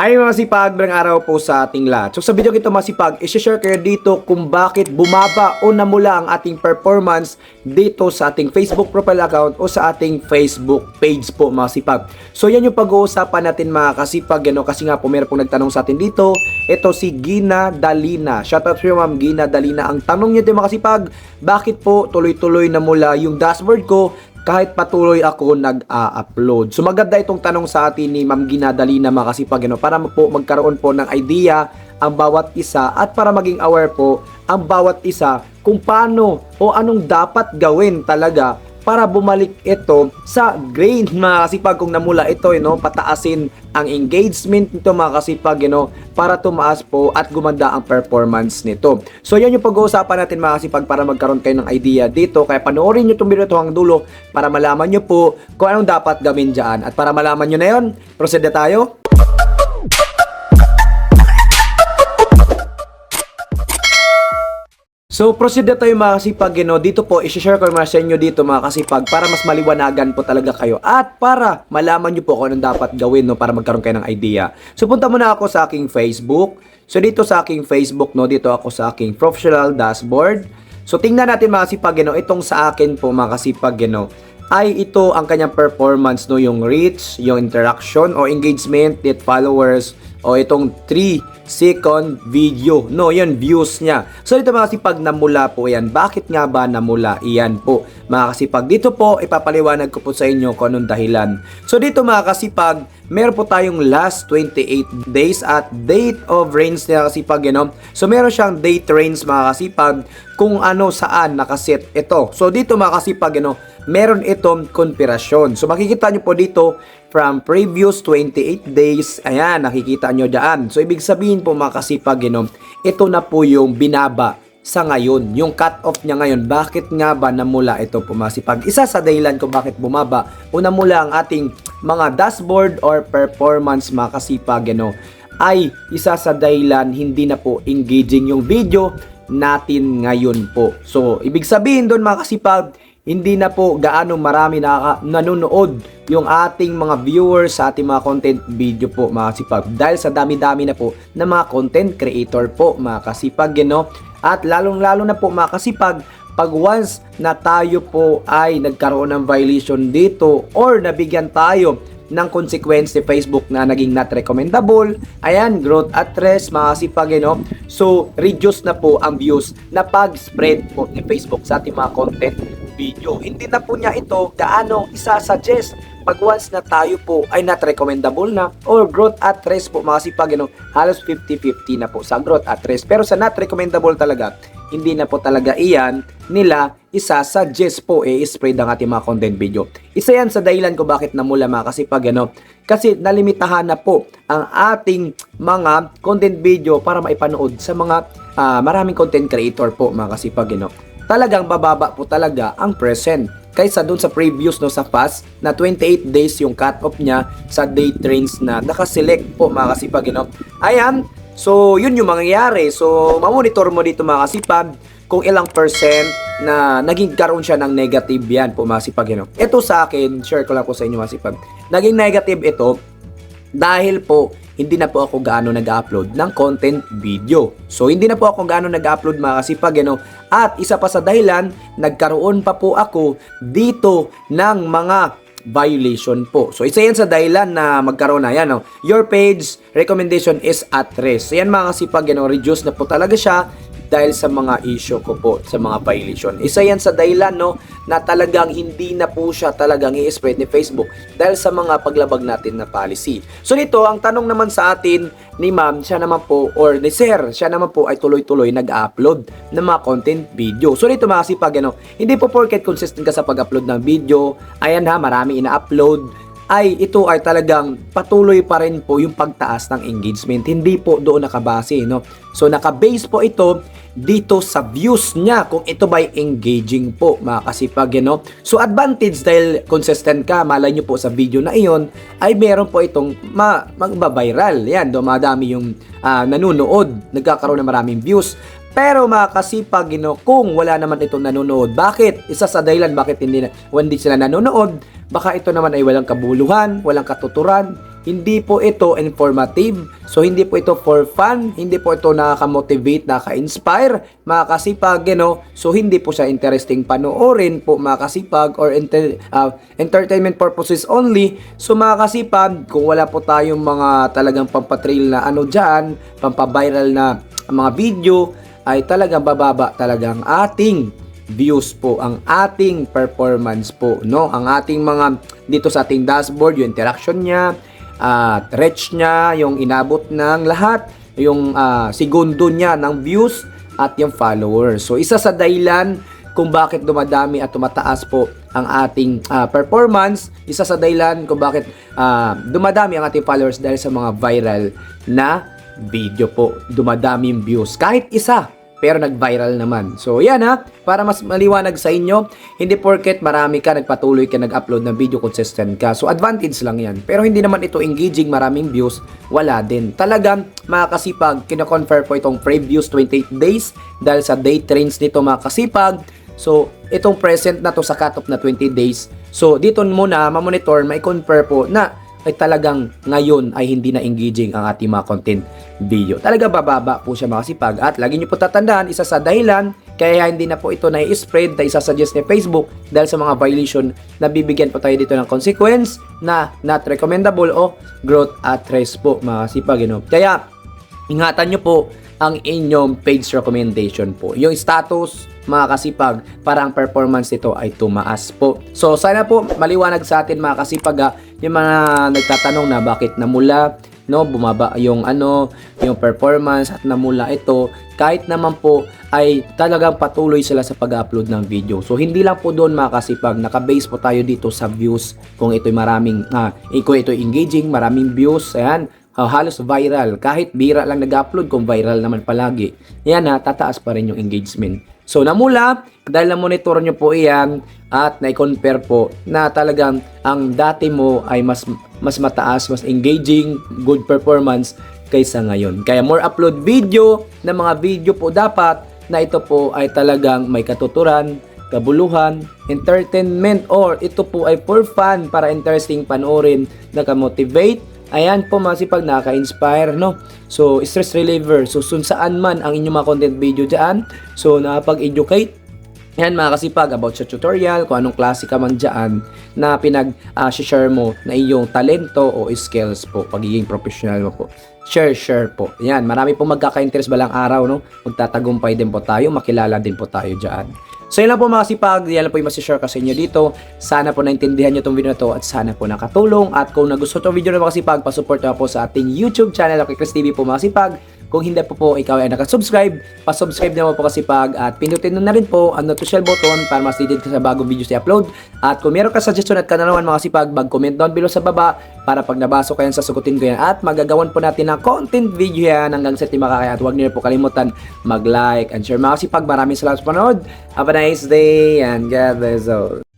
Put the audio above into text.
Hi mga sipag, magandang araw po sa ating lahat. So sa video ito mga sipag, isi-share kayo dito kung bakit bumaba o namula ang ating performance dito sa ating Facebook profile account o sa ating Facebook page po mga sipag. So yan yung pag-uusapan natin mga kasipag, ano, kasi nga po meron pong nagtanong sa atin dito. Ito si Gina Dalina. Shoutout iyo ma'am Gina Dalina. Ang tanong niyo dito mga kasipag, bakit po tuloy-tuloy namula yung dashboard ko kahit patuloy ako nag-a-upload. So maganda itong tanong sa atin ni Ma'am Ginadali na makasipag ano, para po magkaroon po ng idea ang bawat isa at para maging aware po ang bawat isa kung paano o anong dapat gawin talaga para bumalik ito sa grain mga kasipag kung namula ito you know, pataasin ang engagement nito mga kasipag you know, para tumaas po at gumanda ang performance nito. So yan yung pag-uusapan natin mga kasipag para magkaroon kayo ng idea dito. Kaya panoorin nyo itong video ito hanggang dulo para malaman nyo po kung anong dapat gawin dyan. At para malaman nyo na yun, proceed na tayo. So, proceed na tayo mga kasipag, you know, dito po, isi-share ko naman sa inyo dito mga kasipag para mas maliwanagan po talaga kayo at para malaman nyo po kung anong dapat gawin no, para magkaroon kayo ng idea. So, punta muna ako sa aking Facebook. So, dito sa aking Facebook, no, dito ako sa aking professional dashboard. So, tingnan natin mga kasipag, you know, itong sa akin po mga kasipag, you know, ay ito ang kanyang performance no yung reach, yung interaction o engagement, net followers o itong 3 second video. No, yun views niya. So dito mga kasipag namula po yan. Bakit nga ba namula? Iyan po. Mga kasipag dito po ipapaliwanag ko po sa inyo kung anong dahilan. So dito mga kasipag, meron po tayong last 28 days at date of rains na kasipag, you know? So meron siyang date rains mga kasipag kung ano saan nakaset ito. So dito mga kasipag, you know, meron itong konspirasyon. So makikita nyo po dito from previous 28 days, ayan, nakikita nyo dyan. So ibig sabihin po mga kasipag, ito na po yung binaba sa ngayon. Yung cut-off niya ngayon, bakit nga ba namula ito po mga sipag? Isa sa dahilan kung bakit bumaba o namula ang ating mga dashboard or performance mga kasipag, ay isa sa dahilan hindi na po engaging yung video natin ngayon po. So, ibig sabihin doon mga kasipag, hindi na po gaano marami na nanonood yung ating mga viewers sa ating mga content video po mga kasipag dahil sa dami-dami na po na mga content creator po mga kasipag you know? at lalong-lalo na po mga kasipag pag once na tayo po ay nagkaroon ng violation dito or nabigyan tayo ng consequence ni Facebook na naging not recommendable. Ayan, growth at rest, mga kasipag, you know? So, reduce na po ang views na pag-spread po ni Facebook sa ating mga content video. Hindi na po niya ito gaano isa-suggest pag once na tayo po ay not recommendable na or growth at rest po mga sipag, you know, halos 50-50 na po sa growth at rest. Pero sa not recommendable talaga, hindi na po talaga iyan nila isa-suggest po eh, spread ang ating mga content video. Isa yan sa dahilan ko bakit namula mga kasipag, ano, kasi nalimitahan na po ang ating mga content video para maipanood sa mga ah, maraming content creator po mga kasipag, ano. Talagang bababa po talaga ang present kaysa dun sa previous no sa past na 28 days yung cut off niya sa date range na nakaselect po mga kasipag you know. Ayan, so yun yung mangyayari. So mamonitor mo dito mga kasipag kung ilang percent na naging karoon siya ng negative yan po mga kasipag you know. Ito sa akin, share ko lang po sa inyo mga kasipag. Naging negative ito dahil po hindi na po ako gaano nag-upload ng content video. So hindi na po ako gaano nag-upload mga kasipag, you know? At isa pa sa dahilan, nagkaroon pa po ako dito ng mga violation po. So isa yan sa dahilan na magkaroon na yan. No? Your page recommendation is at risk. So yan mga kasipag, you know, reduce na po talaga siya dahil sa mga issue ko po sa mga violation. Isa yan sa dahilan no na talagang hindi na po siya talagang i-spread ni Facebook dahil sa mga paglabag natin na policy. So nito, ang tanong naman sa atin ni ma'am, siya naman po or ni sir, siya naman po ay tuloy-tuloy nag-upload ng mga content video. So nito mga sipag, ano, hindi po porket consistent ka sa pag-upload ng video, ayan ha, marami ina-upload, ay ito ay talagang patuloy pa rin po yung pagtaas ng engagement. Hindi po doon nakabase, no? So naka-base po ito dito sa views niya kung ito ba'y engaging po mga kasipag, you know? So advantage dahil consistent ka, malay nyo po sa video na iyon ay meron po itong ma magbabiral. Yan, dumadami yung ah, nanonood, nagkakaroon ng maraming views. Pero mga kasipag, you know, kung wala naman itong nanonood, bakit? Isa sa dahilan bakit hindi, na, hindi sila nanonood, baka ito naman ay walang kabuluhan, walang katuturan, hindi po ito informative. So, hindi po ito for fun. Hindi po ito nakaka-motivate, nakaka-inspire, mga kasipag, you know. So, hindi po siya interesting panoorin po, mga kasipag, or enter- uh, entertainment purposes only. So, mga kasipag, kung wala po tayong mga talagang pampatrail na ano dyan, pampaviral na mga video, ay talagang bababa talagang ating views po, ang ating performance po, no? Ang ating mga dito sa ating dashboard, yung interaction niya, at reach niya, yung inabot ng lahat, yung ah, segundo niya ng views at yung followers. So isa sa dahilan kung bakit dumadami at tumataas po ang ating ah, performance, isa sa dahilan kung bakit ah, dumadami ang ating followers dahil sa mga viral na video po. Dumadami yung views. Kahit isa, pero nag-viral naman. So, yan ha. Para mas maliwanag sa inyo, hindi porket marami ka, nagpatuloy ka, nag-upload ng video, consistent ka. So, advantage lang yan. Pero hindi naman ito engaging, maraming views, wala din. Talagang, mga kasipag, kinoconfirm po itong previews 28 days dahil sa day trends nito mga kasipag. So, itong present na to sa cut-off na 20 days. So, dito muna, ma-monitor, may confirm po na ay talagang ngayon ay hindi na engaging ang ating mga content video. Talaga bababa po siya mga kasipag. At lagi niyo po tatandaan, isa sa dahilan kaya hindi na po ito na-spread na isasuggest ni Facebook dahil sa mga violation na bibigyan po tayo dito ng consequence na not recommendable o growth at risk po mga kasipag. You? Kaya ingatan nyo po ang inyong page recommendation po. Yung status, mga kasipag, para ang performance nito ay tumaas po. So, sana po maliwanag sa atin mga kasipag ha, yung mga nagtatanong na bakit namula, no, bumaba yung ano, yung performance at namula ito, kahit naman po ay talagang patuloy sila sa pag-upload ng video. So, hindi lang po doon mga kasipag, nakabase po tayo dito sa views kung ito'y maraming, ah, kung ito'y engaging, maraming views, ayan, Ah, halos viral. Kahit bira lang nag-upload, kung viral naman palagi, yan ha, tataas pa rin yung engagement. So, namula, dahil na-monitor nyo po iyan at na-compare po na talagang ang dati mo ay mas mas mataas, mas engaging, good performance kaysa ngayon. Kaya more upload video na mga video po dapat na ito po ay talagang may katuturan, kabuluhan, entertainment, or ito po ay for fun para interesting panoorin, nakamotivate, Ayan po mga sipag nakaka-inspire no. So stress reliever. So sun man ang inyong mga content video diyan. So nakapag-educate yan mga kasipag about sa tutorial, kung anong klase ka man dyan na pinag-share mo na iyong talento o skills po, pagiging professional mo po. Share, share po. Yan, marami po magkaka-interest balang araw, no? Magtatagumpay din po tayo, makilala din po tayo dyan. So yun lang po mga kasipag, yan lang po yung masishare ko sa inyo dito. Sana po naintindihan nyo itong video na to at sana po nakatulong. At kung nagustuhan itong video na mga kasipag, pasupport na po sa ating YouTube channel, okay Chris TV po mga kasipag. Kung hindi po po ikaw ay nakasubscribe, pasubscribe naman po kasi pag at pindutin na rin po ang notification button para mas ka sa bagong videos na upload. At kung meron ka suggestion at kanalaman mga sipag, mag-comment down below sa baba para pag nabasa ko yan, sasagutin ko yan. At magagawan po natin ng content video yan hanggang sa di makakaya. At huwag niyo po kalimutan mag-like and share mga sipag. Maraming salamat sa panood. Have a nice day and God bless all.